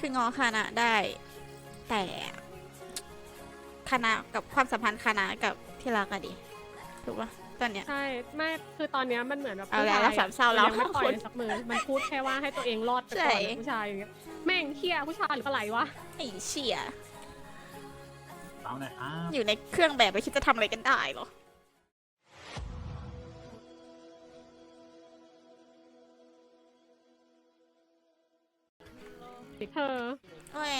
คืองอคณะได้ แต่คณะกับความสัมพันธ์คณะกับที่รักอะดิถูกปะตอนเนี้ย ใช่ไม่คือตอนเนี้ยมันเหมือนแบบเอาแล้วผู้ชยแล้วสามเศร้าแล้วมันยังไม่ปล่อยคนสักมือมันพูดแค่ว่าให้ตัวเองรอดไปใช่ก่อนผู้ชายอย่างเงี้ยแม่งเฮียผู้ชายหรืออะไรวะไอ้เชี่ยเปล่าหน่อยครับอยู่ในเครื่องแบบแล้วคิดจะทำอะไรกันได้เหรอ เธอโอ้ย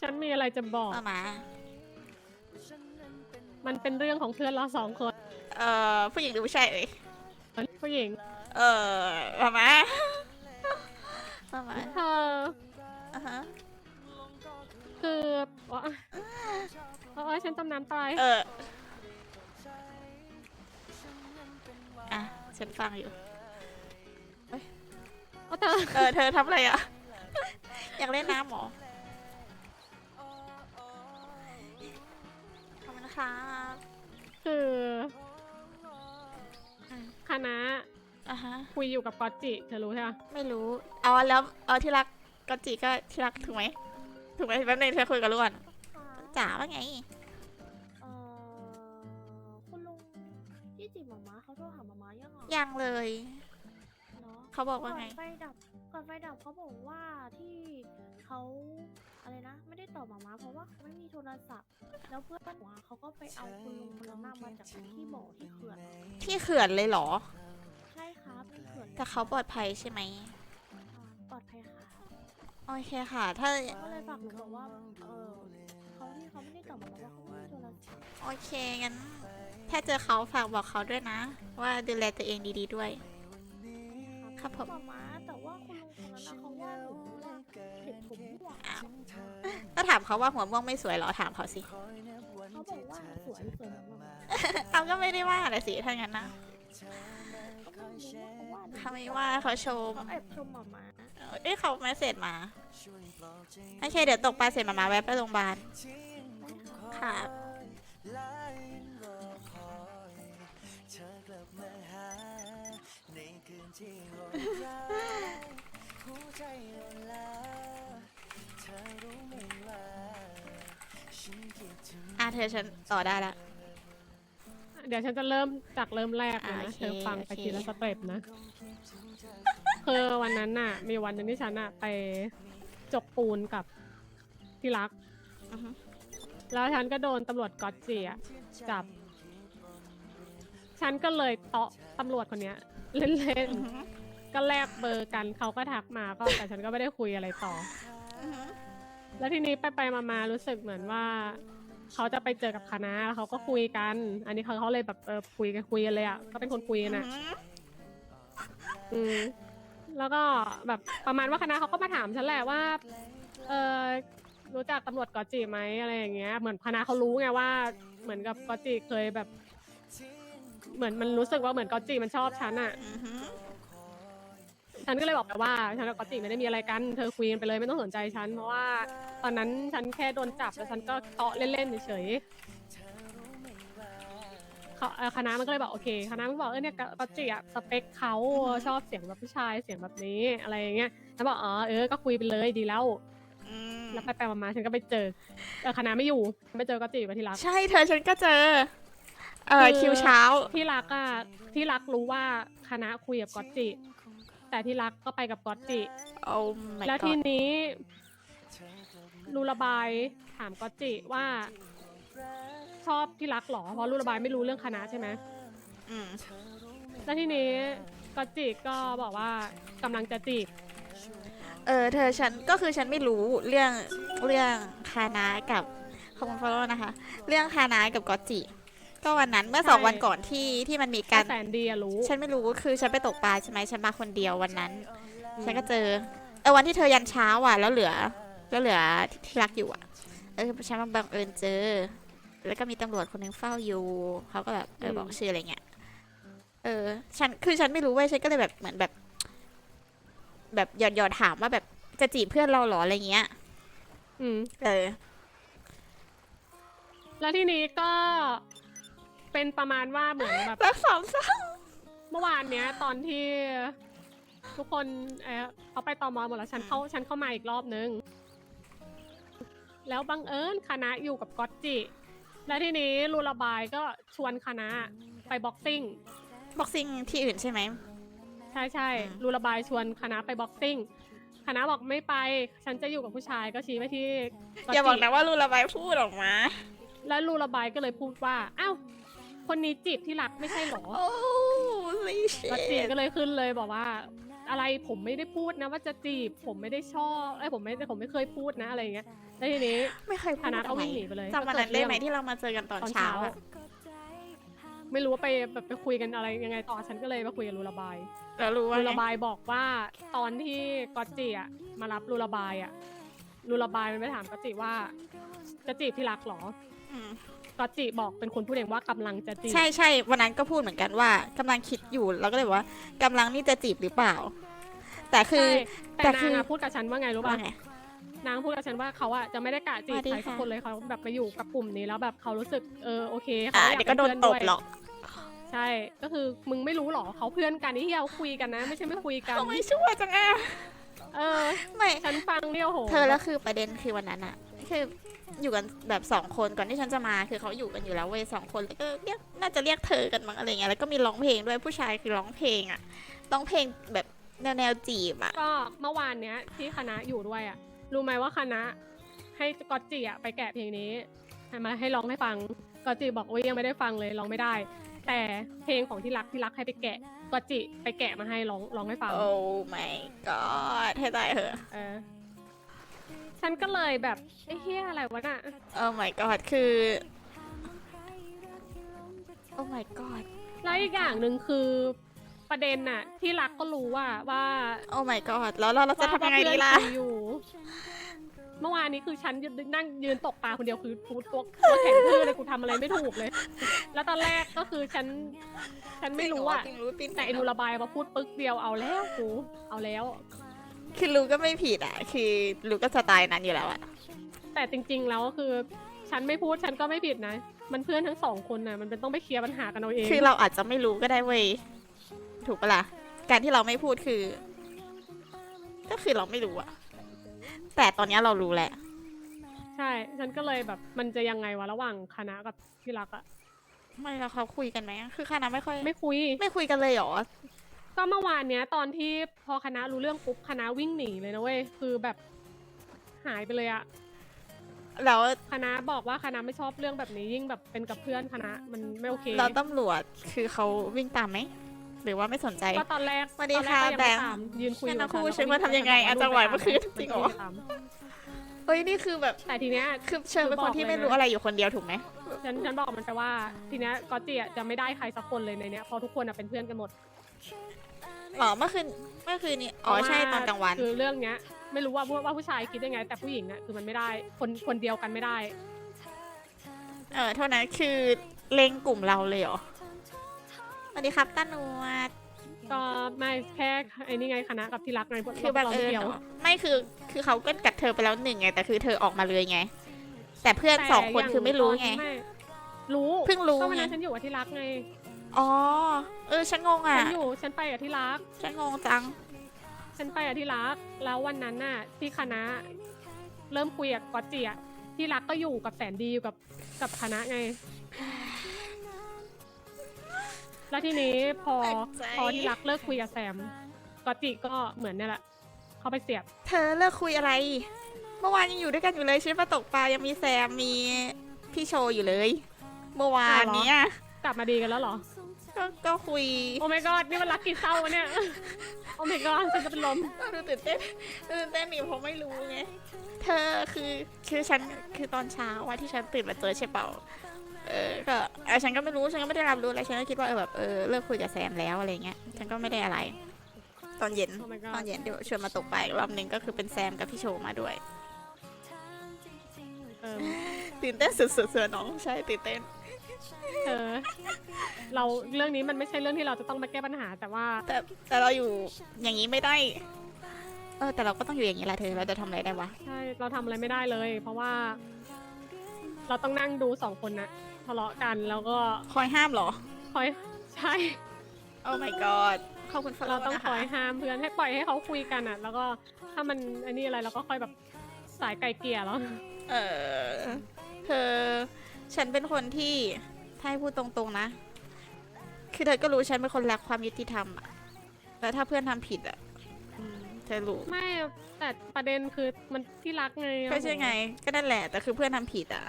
ฉันมีอะไรจะบอกมามา มันเป็นเรื่องของเพื่อนเราสองคน เอ่อ ผู้หญิงหรือผู้ชายเอ่ย ผู้หญิง เอ่อมามามามาเธอ อะฮะ คือว่าเออฉันจำน้ำตาย เอออะฉันฟังอยู่ เอาเธอ เออ เธอทำอะไรอะ อยากเล่นน้ำเหรอขอบคุณครับคืออมคณะอะฮะ คุยอยู่กับกอตจิเธอรู้ใช่ไหมไม่รู้ เอาแล้วเอาที่รักก็จีก็ที่รักถูกไหมถูกไหมแป๊บนึงเธอคุยกับลูกก่อนจ๋าว่าไง เอ่อคุณลุงที่จีบหมาม้าเขาโทรหาหมาม้ายังอะยังเลย เนาะเขาบอกว่าไง ก่อนไฟดับก่อนไฟดับเขาบอกว่าที่ เขาอะไรนะ ไม่ได้ตอบหมาม้าเพราะว่าเขาไม่มีโทรศัพท์ แล้วเพื่อนหัวเขาก็ไปเอาคุณลุงคนนั้นน่ะมาจากที่บ่อที่เขื่อนที่เขื่อนเลยเหรอ ใช่ครับที่เขื่อนแต่เขาปลอดภัยใช่ไหมอ่าปลอดภัยค่ะโอเคค่ะ ถ้าก็เลยฝากหนูบอกว่าเออเขาที่เขาไม่ได้ตอบหมาม้าว่าเขาไม่มีโทรศัพท์โอเคงั้นถ้าเจอเขาฝากบอกเขาด้วยนะ ว่าดูแลตัวเองดีๆด้วย ครับผม หมาม้าแต่ว่าคุณลุงคนนั้นน่ะเขาว่าหนูว่าเด็ กผมม่วงอ้าวก็ถามเขาว่าหัวม่วงไม่สวยเหรอถามเขาสิ เขาบอกว่าสวยสวยเหมือนหมาม้าเอาก็ไม่ได้ว่าอะไรสิถ้างั้นนะก็ไม่รู้ว่าเขาว่าหนูเขาไม่ว่าเขาชมเขาแอบชมหมาม้าเอ้ยเขาไม่เสร็จมาโอเคเดี๋ยวตกปลาเสร็จมามาแวะไปโรงพยาบาลค่ะอะเธอฉันต่อได้ละ เดี๋ยวฉันจะเริ่มจากเริ่มแรกเลยอ่านะโอเคเธอฟังไปโอเค ทีละสเต็ปนะ คือวันนั้นน่ะ มีวันหนึงที่ฉันน่ะไปจกปูนกับที่รัก อือฮึแล้วฉันก็โดนตำรวจกอตจีอะจับ ฉันก็เลยเตาะตำรวจคนเนี้ย เล่นอือฮึๆ ก็แลกเบอร์กันเขาก็ทักมาก็แต่ฉันก็ไม่ได้คุยอะไรต่อ อือฮึแล้วทีนี้ไปไปๆมาๆรู้สึกเหมือนว่า เขาจะไปเจอกับคณะแล้วเขาก็คุยกัน อันนี้เขาเขาเลยแบบเออคุยกันคุยกันเลยอะก็เป็นคนคุยกันอะ อืมแล้วก็แบบประมาณว่าคณะเขาก็มาถามฉันแหละว่า เออรู้จักตำรวจกอตจิไหมอะไรอย่างเงี้ย เหมือนคณะเขารู้ไงว่า เหมือนกับกอตจิเคยแบบ เหมือนมันรู้สึกว่าเหมือนกอตจิมันชอบฉันอะอือฮึ ฉันก็เลยบอกไปว่า ฉันกับกอตจิไม่ได้มีอะไรกัน เธอคุยกันไปเลยไม่ต้องสนใจฉัน เพราะว่า ตอนนั้นฉันแค่โดนจับแล้วฉันก็เตาะเล่นๆเฉยๆเขาเอ่อคณะมันก็เลยบอกโอเคคณะมันบอกเออเนี่ยกอตจิอะสเปคเขาชอบเสียงแบบผู้ชายเสียงแบบนี้อะไรอย่างเงี้ยแล้วบอกอ๋อเออก็คุยไปเลยดีแล้ว อืมแล้วไปไปๆมาๆฉันก็ไปเจอเออคณะไม่อยู่ไปเจอกอตจิไปที่รักใช่เธอฉันก็เจอ เออคือ คิวเช้า ที่รักอะที่รักรู้ว่าคณะคุยกับกอตจิ แต่ที่รักก็ไปกับกอตจิ โอ้ my แล้วที god นี้รูระบายถามกอตจิว่า ชอบที่รักเหรอ เพราะรูระบายไม่รู้เรื่องคณะใช่ไหม อืมแล้วทีนี้กอตจิก็บอกว่ากำลังจะจีบ เออเธอฉันก็คือฉันไม่รู้เรื่องเรื่องคานากับขอบคุณฟอลโล่นะคะ เรื่องคานากับกอตจิ ก็วันนั้นเมื่อสองวันก่อนที่ที่มันมีการแสนดีอะรู้ ฉันไม่รู้คือฉันไปตกปลาใช่ไหมฉันมาคนเดียววันนั้น ฉันก็เจอเออวันที่เธอยันเช้าอะ แล้วเหลือ แล้วเหลือที่รักอยู่อะเออฉันมาบังเอิญเจอ แล้วก็มีตำรวจคนหนึงเฝ้าอยู่เขาก็แบบเออม บอกชื่ออะไรเงี้ยเออ ฉันคือฉันไม่รู้เว้ยฉันก็เลยแบบเหมือนแบบ แบบหยอดหยอดๆถามว่าแบบจะจีบเพื่อนเราเหรออะไรเงี้ยอืม เออ แล้วทีนี้ก็ เป็นประมาณว่าเหมือนแบบรักสามเศร้าเมื่อวานเนี้ย ตอนที่ทุกคนเออเขาไปตอมอหมดแล้วฉันเข้าฉันเข้ามาอีกรอบนึง แล้วบังเอิญคณะอยู่กับก๊อตจิ และทีนี้รูระบายก็ชวนคณะไปบ็อกซิ่ง บ็อกซิ่งที่อื่นใช่ไหมใช่ใช่อืมรูระบายชวนคณะไปบ็อกซิ่งคณะบอกไม่ไป ฉันจะอยู่กับผู้ชายก็ชี้ไปที่ก๊อย่าบอกจินะว่ารูระบายพูดออกมา แล้วรูระบายก็เลยพูดว่า อ้าว คนนี้จีบที่รักไม่ใช่เหรอโอ้ลิเชก๊อตจิก็เลยขึ้นเลยบอกว่า อะไรผมไม่ได้พูดนะ ว่าจะจีบผมไม่ได้ชอบไอ้ยผมไม่ผมไม่เคยพูดนะอะไรอย่างเงี้ยแล้วทีนี้ไม่เคยคพูดณะอะก็ไรวิ่งหนีไปเลยจำวันนั้นได้ไหมที่เรามาเจอกันตอนตอนเช้าเช้าอะไม่รู้ว่าไปแบบไปคุยกันอะไรยังไงต่อฉันก็เลยมาคุยกับรูระบาย แล้วรู้ว่ารูไงระบายบอกว่าตอนที่ก๊อตจิอะมารับรูระบายอะรูระบายมันไปถามก๊อตจิว่า จะจีบที่รักเหรอ อืม ก๊อตจิบอกเป็นคนพูดเองว่ากำลังจะจีบใช่ใช่วันนั้นก็พูดเหมือนกันว่ากำลังคิดอยู่เราก็เลยบอกว่ากำลังนี่จะจีบหรือเปล่า แต่คือ ใช่แต่แต่นางอ อะพูดกับฉันว่าไงรู้ป่ะว่าไง นางพูดกับฉันว่าเขาอะจะไม่ได้กะจีบสวัสดีใครสักค่ะ คนเลยเขาแบบมาอยู่กับกลุ่มนี้แล้วแบบเขารู้สึกเออโอเคอ่าเขาอยาเดี๋ยวก็โดนเป็ตเพื่บด้วยหรอกใช่ก็คือมึงไม่รู้หรอเขาเพื่อนกันนี่ที่เราคุยกันนะ ไม่ใช่ไม่คุยกัน ทำไมชั่วจังอะเออ ไม่ ฉันฟังเนี่ยโหเธอแล้วคือประเด็นคือวันนั้นอะ คืออยู่กันแบบสองคนก่อนที่ฉันจะมาคือเขาอยู่กันอยู่แล้วเว้ยสองคนแล้วก็เรียกน่าจะเรียกเธอกันมั้งอะไรเงี้ยแล้วก็มีร้องเพลงด้วยผู้ชายคือร้องเพลงอะร้องเพลงแบบแนวแนวจีบอะก็เมื่อวานเนี้ยที่คณะอยู่ด้วยอะรู้ไหมว่าคณะ ให้กอตจิอะไปแกะเพลงนี้ให้มาให้ร้องให้ฟังกอตจิบอกว่ายังไม่ได้ฟังเลยร้องไม่ได้ แต่เพลงของที่รักที่รักให้ไปแกะกอตจิไปแกะมาให้ร้องร้องให้ฟังโอ้ my god ให้ตายเหอะเออ ฉันก็เลยแบบไอ้เฮียอะไรวะน่ะโอ้ my god คือ โอ้ my god แล้วอีกอย่างหนึ่งคือประเด็นน่ะ ที่รักก็รู้ว่าว่าโอ้ my god แล้วเราเราจะทำยังไงดีล่ะ ว่าเพื่อนคุยอยู่ เมื่อวานนี้คือฉันยืนนั่งยืนตกปลาคนเดียวคือกูตัวตัวแข็งทื่อเลยกูทำอะไรไม่ถูกเลย แล้วตอนแรกก็คือฉัน ฉันไม่รู้อะจงรู้ตีนแต่ไอ้นูระบายมาพูดปึ๊กเดียวเอาแล้วกูเอาแล้ว คือรู้ก็ไม่ผิดอะคือรู้ก็สไตล์นั้นอยู่แล้วอะแต่จริง ๆ แล้วก็คือฉันไม่พูดฉันก็ไม่ผิดนะ มันเพื่อนทั้งสองคนน่ะมันเป็นต้องไปเคลียร์ปัญหากันเอาเองคือเราอาจจะไม่รู้ก็ได้เว้ย ถูกปะล่ะ การที่เราไม่พูดคือ ก็คือเราไม่รู้อะแต่ตอนเนี้ยเรารู้แหละ ใช่ ฉันก็เลยแบบมันจะยังไงวะระหว่างคณะกับที่รักอะไม่แล้วเขาคุยกันไหมอะคือคณะไม่ค่อยไม่คุย ไม่คุยกันเลยเหรอ ก็เมื่อวานเนี้ย ตอนที่พอคณะรู้เรื่องปุ๊บคณะวิ่งหนีเลยนะเว้ยคือแบบหายไปเลยอะแล้วคณะบอกว่าคณะไม่ชอบเรื่องแบบนี้ยิ่งแบบเป็นกับเพื่อนคณะมันไม่โอเคเราตำรวจคือเขาวิ่งตามไหมหรือว่าไม่สนใจก็ตอนแรกสวัสดีตอนแรกค่ะก็ยังแบไม่งค์ตามยืนคุยงั้นกับนะครูแล้วฉันว่าทำยังไงอะจังหวะเมื่อคืนจริงเหรอไม่ตามเฮ้ยนี่คือแบบแต่ทีเนี้ยคือเชิญเป็นคนที่คือบอกเลยไม่รู้นะอะไรอยู่คนเดียวถูกไหมฉันฉันบอกมันไปว่า ทีเนี้ยก็จีอะจะไม่ได้ใครสักคนเลยในเนี้ยเพราะทุกคนอะเป็นเพื่อนกันหมด อ๋อเมื่อคืนเมื่อคืนนี้อ๋อเพราะว่าใช่ตอนกลางวัน คือเรื่องเนี้ย ไม่รู้ว่าว่าผู้ชายคิดยังไง แต่ผู้หญิงอะคือมันไม่ได้คนคนเดียวกันไม่ได้ เออเท่านั้นคือเล็งกลุ่มเราเลยเหรอสวัสดีครับต้านวดก็ไม่แค่ไอ้นี่ไงคณะกับที่รักไงคือบังราเอิญไม่กี่ยวเหรอไม่คือคือเขาก็กัดเธอไปแล้วหนึ่งไง แต่คือเธอออกมาเลยไง แต่เพื่อนแต่สองคนย่าคือไม่รู้ไงตอนที่รู้เพิ่งรู้ก็วันไงนั้นฉันอยู่กับที่รักไง อ๋อ เออ ฉันงงอะ ฉันอยู่ฉันไปกับที่รัก ฉันงงจัง ฉันไปกับที่รัก แล้ววันนั้นน่ะ ที่คณะ เริ่มคุยกับก๊อตจีอะที่รักก็อยู่กับแสนดีอยู่กับกับคณะไง แล้วทีนี้พอแปลกใจพอที่รักเลิกคุยกับแซมก๊อตจิก็เหมือนเนี่ยแหละเขาไปเสียบ เธอเลิกคุยอะไร เมื่อวานยังอยู่ด้วยกันอยู่เลยฉันมาตกปลายังมีแซมมีพี่โชอยู่เลย เมื่อวานเนี้ย กลับมาดีกันแล้วเหรอ ก็ก็คุยโอ้ my god นี่มันรักกี่เศร้าวะเนี่ย โอ้ my god ฉันจะเป็นลมก็ดูตื่นเต้นตื่นเต้นนี่เพราะไม่รู้ไงเธอคือคือฉันคือตอนเช้าว่าที่ฉันตื่นมาเจอใช่เปล่าเออก็เออฉันก็ไม่รู้ฉันก็ไม่ได้รับรู้อะไรฉันก็คิดว่าเออแบบเออเลิกคุยกับแซมแล้วอะไรเงี้ยฉันก็ไม่ได้อะไร ตอนเย็น Oh my god ตอนเย็นเดี๋ยวชวนมาตกปลาอีกรอบหนึงก็คือเป็นแซมกับพี่โชมาด้วย เออตื่นเต้นสุดๆเสือน้องใช่ตื่นเต้น เออ เราเรื่องนี้มันไม่ใช่เรื่องที่เราจะต้องมาแก้ปัญหา แต่ว่าแต่แต่เราอยู่อย่างนี้ไม่ได้ เออแต่เราก็ต้องอยู่อย่างนี้แหละเธอ เราจะทำอะไรได้วะ ใช่เราทำอะไรไม่ได้เลย เพราะว่า เราต้องนั่งดูสองคนนะทะเลาะกันแล้วก็คอยห้ามเหรอ คอยใช่ โอ้ my god ขอบคุณเราต้องนะะคอยห้ามเพื่อนให้ปล่อยให้เขาคุยกันอะ แล้วก็ถ้ามันอันนี้อะไรเราก็ค่อยแบบสายไกลเกลี่ยแล้ว เออเธอ ฉันเป็นคนที่ถ้าให้พูดตรงๆนะ คือเธอก็รู้ฉันเป็นคนรักความยุติธรรมอะแล้วถ้าเพื่อนทำผิดอะอืมเธอรู้ ไม่แต่ประเด็นคือมันที่รักไงก็ใช่ไง ก็นั่นแหละ แต่คือเพื่อนทำผิดอะ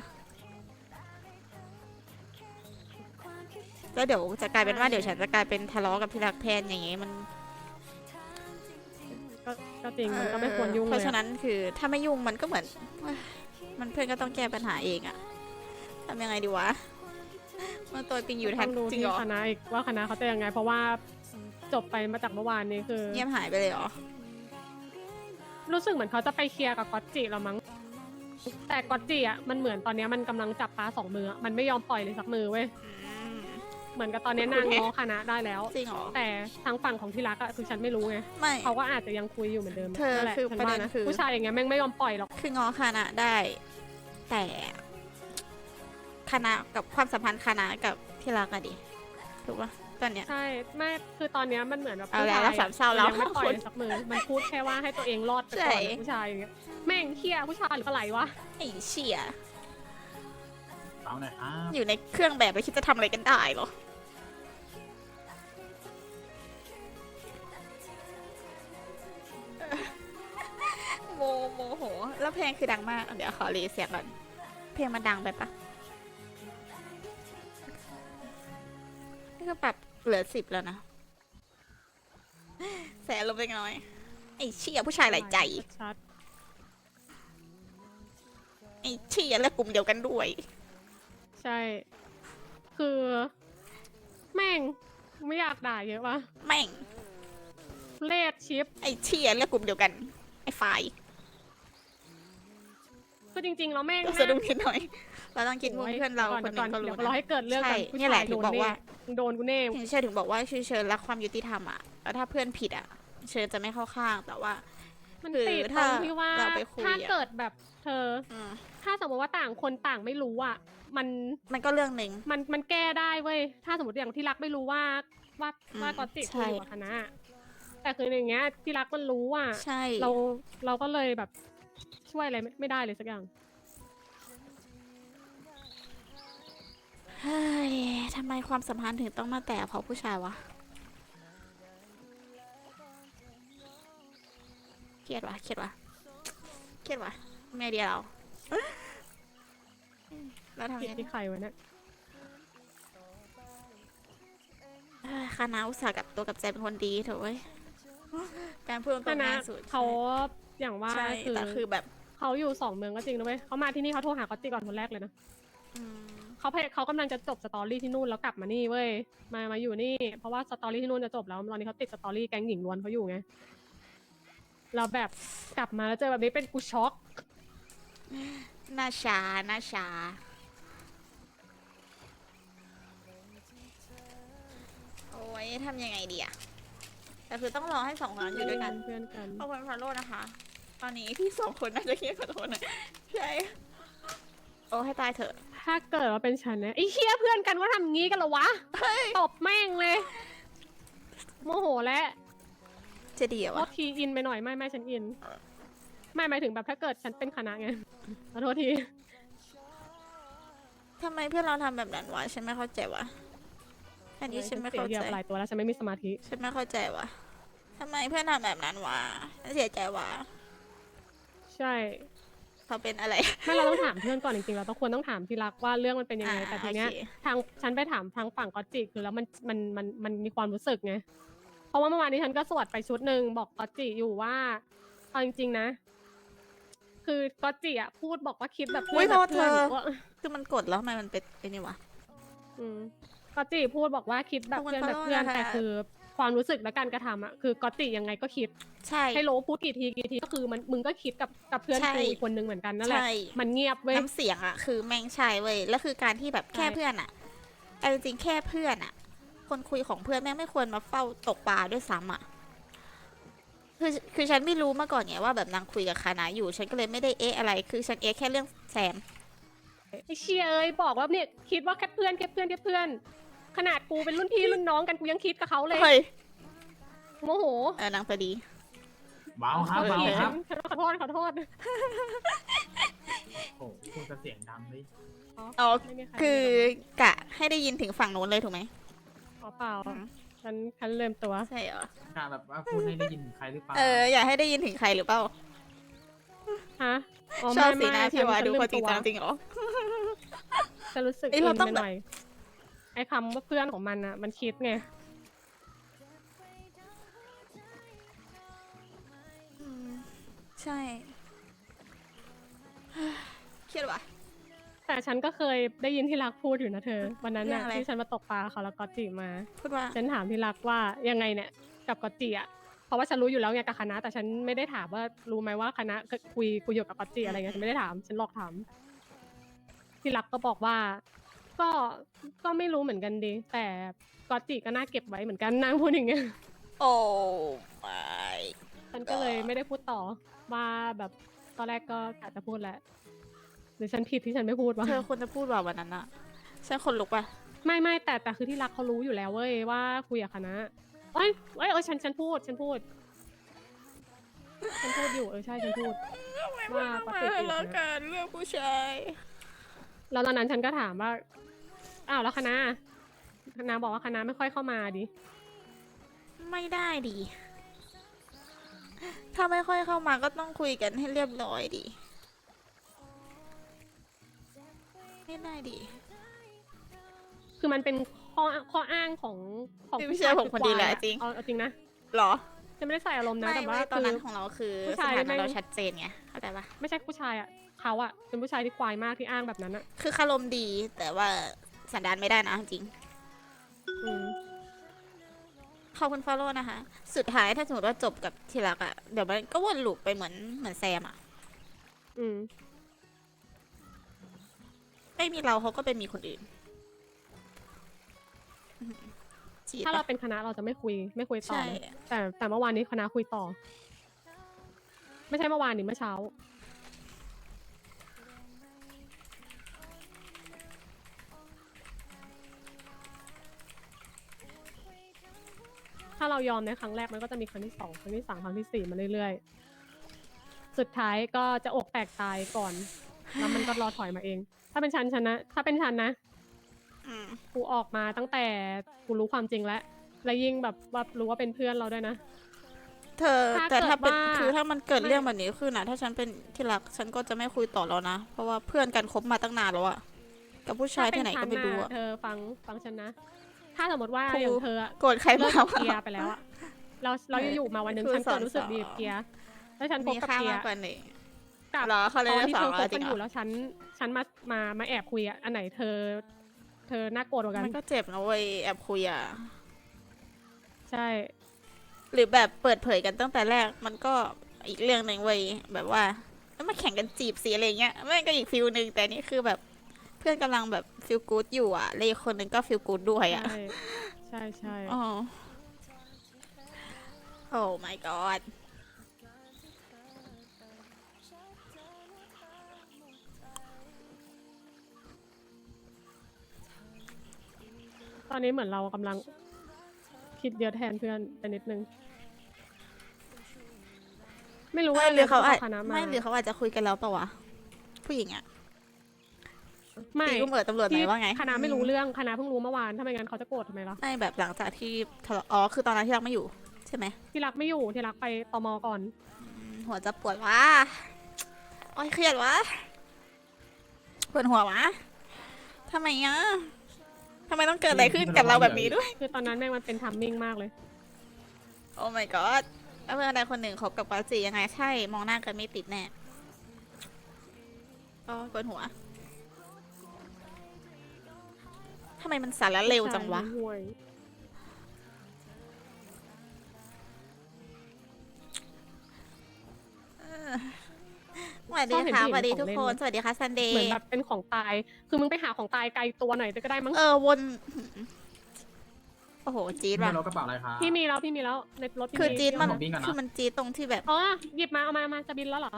แล้วเดี๋ยวจะกลายเป็นว่าเดี๋ยวฉันจะกลายเป็นทะเลาะกับที่รักแทนอย่างงี้มันก็ก็จริงมันก็ไม่ควรยุ่งเพเลยราะฉะอะนั้นคือถ้าไม่ยุ่งมันก็เหมือนเอ้ยมันเพื่อนก็ต้องแก้ปัญหาเองอะ ทำยังไงดีวะเมื่อตัวปิงอยู่ทันต้องดูจริงที่เหรอคณะอีกว่าคณะเขาจะยังไง เพราะว่าจบไปมาจากเมื่อวานนี้คือ เงียบหายไปเลยเหรอ รู้สึกเหมือนเขาจะไปเคลียร์กับก๊อตจิแล้วมั้ง แต่ก๊อตจิอะมันเหมือนตอนเนี้ยมันกำลังจับปลาสองมืออะมันไม่ยอมปล่อยเลยสักมือเว้ย อืม เหมือนกับตอนนี้นางง้อคณะได้แล้ว จริงเหรอ แต่ทางฝั่งของที่รักอะคือฉันไม่รู้ไงไม่ เขาก็อาจจะยังคุยอยู่เหมือนเดิมเธอนั่นแหละคือฉันประเด็ว่านนะคือ ผู้ชายอย่างเงี้ยแม่งไม่ยอมปล่อยหรอก คืองอคณะได้ แต่ คณะกับความสัมพันธ์คณะกับที่รักอะดิถูกปะตอนเนี้ย ใช่ไม่คือตอนเนี้ยมันเหมือนแบบเอาแล้วผู้ชยแล้วสามเศร้าแล้วมันยังไม่ปล่อยคนเลยสักมือมันพูดแค่ว่าให้ตัวเองรอดไปใช่ก่อนผู้ชายอย่างเงี้ยแม่งเฮียผู้ชายหรืออะไรวะไอ้เชี่ยเปล่าหน่อยครับอยู่ในเครื่องแบบแล้วคิดจะทำอะไรกันได้เหรอโมโมโห แล้วเพลงคือดังมาก เดี๋ยวขอรีเสียงก่อน เพลงมันดังไปปะ นี่ก็ปรับเหลือสิบแล้วนะ แสนลงไปน้อย ไอ้เชี่ยผู้ชายหลายใจ ชัดไอ้เชี่ยและกลุ่มเดียวกันด้วยใช่ คือ แม่งไม่อยากด่าเยอะวะแม่ง เลดชิป ไอ้เชี่ยและกลุ่มเดียวกัน ไอ้ฝ่ายคือจริงๆเราแม่งเราสะดุ้งนิดหน่อย เราต้องคิดมุมเพื่อนเราก่คนหนึ่งก็เดี๋รู้ยวรอนะให้เกิดเรื่องกันใช่ผู้เนี่ยแหชาละยถึโดงนบอกแน่ว่าโดนกูแน่ถึงเชื่อถึงบอกว่าชื่อเชิญรักความยุติธรรมอะแล้วถ้าเพื่อนผิดอะ เชิญจะไม่เข้าข้างแต่ว่า มันคือติดตถ้ารงที่ว่าเราไปคุยถ้าอะเกิดแบบเธออืมถ้าสมมติว่าต่างคนต่างไม่รู้อะ มันมันก็เรื่องหนึ่งมันมันแก้ได้เว้ยถ้าสมมติอย่างที่รักไม่รู้ว่าว่าอืมว่าก๊อตจิใช่คุยอยู่กับคณะแต่คืออย่างเงี้ยที่รักมันรู้อะใช่เราเราก็เลยแบบช่วยอะไรไม่ไม่ได้เลยสักอย่าง เฮ้ยทำไมความสัมพันธ์ถึงต้องมาแต่เพราะผู้ชายวะ เครียดวะเครียดวะเครียดวะไม่ไอเดียเราเราทำผิดยังไงที่ใครวะเนี่ยเอ้ยคณะอุตส่าห์กับตัวกับใจเป็นคนดีเถอะเว้ยการพูดตรงคๆณะง่ายสุดเขาอย่างว่าใช่คือแต่คือแบบ เขาอยู่สองเมืองก็จริงนะเว้ยเขามาที่นี่เขาโทรหาก๊อตจิก่อนคนแรกเลยนะ อืม เขาพยเขากำลังจะจบสตอรี่ที่นู่นแล้วกลับมานี่เว้ยมามาอยู่นี่ เพราะว่าสตอรี่ที่นู่นจะจบแล้วตอนนี้เขาติดสตอรี่แก๊งหญิงล้วนเขาอยู่ไงเราแบบกลับมาแล้วเจอแบบนี้เป็นกูช็อกหน้าชาหน้าชา โอ้ยทำยังไงดีอะแต่คือต้องรอให้สองคนนั้นอยู่ด้วยกันเพื่อนกันขอบคุณฟอลโล่นะคะ ตอนนี้พี่สองคนน่าจะเครียดขอโทษหน่อยใช่ โอ้ให้ตายเถอะ ถ้าเกิดว่าเป็นฉันนะไอ้เคียเพื่อนกันว่าทำงี้กันเหรอวะตบแม่งเลย โมโหแล้วจะดีเหรอโทวะษทีอินไปหน่อยไม่ไม่ฉันอิน ไม่หมายถึงแบบถ้าเกิดฉันเป็นคณะไงขอโทษที ทำไมเพื่อนเราทำแบบนั้นวะ ฉันไม่เข้าใจวะ อันนี้ฉันไม่เข้าเสียใจเหยื่อหลายตัวแล้วฉันไม่มีสมาธิ ฉันไม่เข้าใจวะทำไมเพื่อนทำแบบนั้นวะฉันเสียใจวะ ใช่ เขาเป็นอะไร ไม่เราต้องถามเพื่อนก่อนจริงๆเราต้องควรต้องถามที่รักว่าเรื่องมันเป็นยังไงอ่าแต่ทีเนี้ยโอเค ทางฉันไปถามทางฝั่งกอตจิคือแล้วมันมันมันมันมีความรู้สึกไงเพราะว่าเมื่อวานนี้ฉันก็สวดไปชุดหนึ่งบอกกอตจิอยู่ว่าเอาจริงๆนะ คือกอตจิอะพูดบอกว่าคิดแบบอุ๊เพื่อยนแบบโทษเพื่อนเธอว่าคือมันกดแล้วทำไมมันเป็นไอ้นี่วะ อืมกอตจิพูดบอกว่าคิดแบบขอบคุณเพื่อนแบบขอโทษเพื่อนนะคะแต่คือ ความรู้สึกและการกระทำอะคือกอตจิยังไงก็คิดใช่ ให้โลพูดกี่ทีกี่ทีก็คือมันมึงก็คิดกับกับเพื่อนใช่กูอีกคนนึงเหมือนกันนั่นแหละใช่ มันเงียบเว้ย น้ำเสียงอะคือแม่งใช่เว้ยแล้วคือการที่แบบแค่ใช่ เพื่อนอะเอาจริงๆแค่เพื่อนอะคนคุยของเพื่อนแม่งไม่ควรมาเฝ้าตกปลาด้วยซ้ำอะคือคือฉันไม่รู้มาก่อนไงว่าแบบนางคุยกับคณะอยู่ ฉันก็เลยไม่ได้เอะอะไร คือฉันเอะแค่เรื่องแซม ไอ้เชียเอ้ยบอกว่าเนี่ยคิดว่าแค่เพื่อนแค่เพื่อนแค่เพื่อน ขนาดกูเป็นรุ่นพี่รุ่นน้องกันกูยังคิดกับเขาเลยเฮ้ยโมโหเออนางพอดี เบาครับเออเบาครับฉันขอโทษขอโทษโอ้โหพูดกับเสียงดังเลยอ๋อ ไม่มีใรคือกะให้ได้ยินถึงฝั่งโน้นเลยถูกไหม อ๋อเปล่าอืมฉันฉันลืมตัว ใช่เหรอ การแบบว่าพูดให้ได้ยินถึงใครหรือเปล่าเออ อยากให้ได้ยินถึงใครหรือเปล่า ฮะชอบไม่สีหน้าไม่พี่วาฉันดูลืมพอจริงตัวจังจริงเหรอ จะรู้สึกเอ้ยอิเรานต้อไปงหน่อย ไอ้คำว่าเพื่อนของมันอะ มันคิดไงอืมใช่ เครียดว่ะ แต่ฉันก็เคยได้ยินที่รักพูดอยู่นะเธอ วันนั้นเรื่อน่ะงอะไร ที่ฉันมาตกปลาเขาแล้วก็จีมา พูดว่า ฉันถามที่รักว่ายังไงเนี่ยกับกอตจิอะเพราะว่าฉันรู้อยู่แล้วไงกับคณะ แต่ฉันไม่ได้ถามว่ารู้ไหมว่าคณะคุยคุยอยู่กับกอตจิอะไรเงี้ยฉันไม่ได้ถาม ฉันหลอกถามที่รักก็บอกว่า ก็ก็ไม่รู้เหมือนกันดีแต่กอตจิก็น่าเก็บไว้เหมือนกันนางพูดอย่างเงี้ยโอ้ไม่ฉันก็เลยไม่ได้พูดต่อว่าแบบตอนแรกก็กะจะพูดแหละหรือฉันผิดที่ฉันไม่พูดวะเธอควรจะพูดว่าวันนั้นอะฉันคนลุกป่ะไม่ไม่แต่แต่คือที่รักเขารู้อยู่แล้วเว้ยว่าคุยกับคณะเอ้ยเอ้ยเอ้ยฉันฉันพูดฉันพูด ฉันพูดอยู่เออใช่ฉันพูดว่าปกติอยู่แล้วนะกันเรื่องผู้ชาย แล้วตอนนั้นฉันก็ถามว่า อ้าวแล้วคณะคณะบอกว่าคณะไม่ค่อยเข้ามาดิ ไม่ได้ดีถ้าไม่ค่อยเข้ามาก็ต้องคุยกันให้เรียบร้อยดีไม่ได้ดีคือมันเป็นข้อข้ออ้างของของไม่ใช่ผมคนเดียวแหละผู้ชายจริง เอาเอาจริงนะหรอ จะไม่ได้ใส่อารมณ์นะไม่แต่ว่าไม่ตอนนั้นคือของเราคือผู้สชายถานะไม่เราชัดเจนไงเข้าใจปะไม่ใช่ผู้ชายอะเขาอะเป็นผู้ชายที่ควายมากที่อ้างแบบนั้นอะคือคารมดีแต่ว่า สันดานไม่ได้นะจริงอืมขอบคุณฟอลโล่นะคะ สุดท้ายถ้าสมมติว่าจบกับที่รักอะเดี๋ยวมันก็วนลูปไปเหมือนเหมือนแซมอะอืม ไม่มีเราเขาก็เป็นมีคนอื่นอื้อหือจีดถ้าเราปะเป็นคณะเราจะไม่คุยไม่คุยต่อใช่เลยแต่แต่เมื่อวานนี้คณะคุยต่อ ไม่ใช่เมื่อวานนี้เมื่อเช้า ถ้าเรายอมในครั้งแรกมันก็จะมีครั้งที่สองครั้งที่สามครั้งที่สี่มาเรื่อยๆ สุดท้ายก็จะอกแตกตายก่อน แล้วมันก็รอถอยมาเอง ถ้าเป็นฉันฉันนะ ถ้าเป็นฉันนะ อืมกูออกมาตั้งแต่กูรู้ความจริงแล้ว และยิ่งแบบว่ารู้ว่าเป็นเพื่อนเราด้วยนะ เธอถ้าแต่ถ้าเป็นเกิดว่าคือถ้ามันเกิดไม่ เรื่องแบบนี้ขึ้นนะถ้าฉันเป็นที่รักฉันก็จะไม่คุยต่อแล้วนะ เพราะว่าเพื่อนกันคบมาตั้งนานแล้วอะกับผู้ชายที่ไหนก็ไม่รู้อะถ้าเป็นฉันน่ะเธอฟังฟังฉันนะ ถ้าสมมติว่าครู อย่างเธออะโกรธใครเลิมากกับเกียร์ไปแล้วอะเราเราอยู่ๆมาวันหนึ่งครูฉันเกิดสอนรู้สึกสอนดีกับเกียร์แล้วฉันพบมีกับค่าเกียมากร์กว่านี้กับเหรอเขาเลยตอนได้ที่สอเธงอคแล้วบจริกันงอเหรยู่อแล้วฉันฉันมามามาแอบคุยอะอันไหนเธอ เธอน่าโกรธกว่ากันมันก็เจ็บนะเว้ยแอบคุยอะใช่ หรือแบบเปิดเผยกันตั้งแต่แรกมันก็อีกเรื่องหนึ่งเว้ยแบบว่าแล้วมาแข่งกันจีบสีอะไรเงี้ยมันก็อีกฟิลหนึ่งแต่นี่คือแบบ เพื่อนกำลังแบบฟิลกู๊ดอยู่อะแล้วอีกคนหนึ่งก็ฟิลกู๊ดด้วยอะใช่ใช่ใช่อ๋อ โอ้ my god ตอนนี้เหมือนเรากำลังคิดเยอะแทนเพื่อนไปนิดนึง ไม่รู้ว่าไม่หรือเขาอาจคณะมาไม่หรือเขาอาจจะคุยกันแล้วเปล่าวะ ผู้หญิงอะ ไม่ตีกุ้มเอ๋อตำรวจไหนที่ว่าไงคณะไม่รู้เรื่องคณะเพิ่งรู้เมื่อวานทำไมงั้นเขาจะโกรธทำไมล่ะไม่แบบหลังจากที่ทะเลาะอ๋อคือตอนนั้นที่รักไม่อยู่ ใช่ไหมที่รักไม่อยู่ที่รักไปตมก่อนอืมหัวจะปวดวะโอ้ยเครียดวะปวดหัววะทำไมอะทำไมต้องเกิดอะไรขึ้นกับเราแบบนี้ด้วย คือตอนนั้นแม่งมันเป็นทัมมิ่งมากเลย โอ้ my god แล้วเพื่อนใดคนหนึ่งคบกับกอตจียังไง ใช่ มองหน้ากันไม่ติดแน่โอ้ยปวดหัว ไมมันสารเร็วจังวะใช่ห่วยสวัสดีค่ะสวัสดีทุกคน สวัสดีค่ะซันเดเหมือนย์ แบบเป็นของตาย คือมึงไปหาของตายไกลตัวหน่อยก็ได้มั้ง เออวน โอ้โห จี๊ดไม่ว่ะ เรากระเป๋าอะไรครับ พี่มีแล้วพี่มีแล้วในรถพี่คือจี๊ดมันผมวิ่งก่อนนะ คือมันจี๊ดตรงที่แบบอ๋อหยิบมาเอามามาจะบินแล้วเหรอ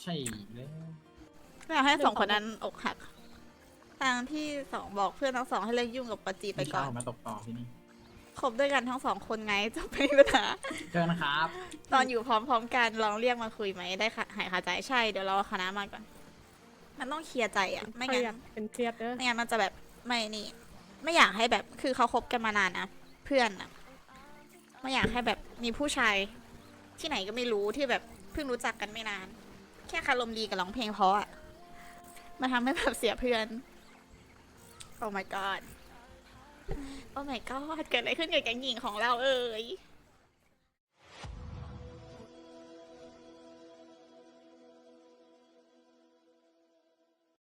ใช่แล้วอยากให้สองคนนั้นอกหัก ทางที่สองบอกเพื่อนทั้งสองให้เลิกยุ่งกับปาจีไปก่อนผมมาตกต่อที่นี่คบด้วยกันทั้งสองคนไงจะไม่มีปัญหาเจอนะครับ ตอนอยู่พร้อมๆกันลองเรียกมาคุยไหมได้ค่ะหายคาใจใช่เดี๋ยวเราเอาคณะมาก่อน มันต้องเคลียร์ใจอะ ไม่เครีงั้ยดนเป็นเครียดเด้อไม่งั้นมันจะแบบไม่นี่ ไม่อยากให้แบบคือเขาคบกันมานานนะเพื่อนอะไม่อยากให้แบบมีผู้ชาย ที่ไหนก็ไม่รู้ที่แบบเพิ่งรู้จักกันไม่นาน แค่คารมดีกับร้องเพลงเพราะอะมาทำให้แบบเสียเพื่อน โอ้ my god โอ้ my god เกิดอะไรขึ้นกับแก๊งหญิงของเราเอ่ย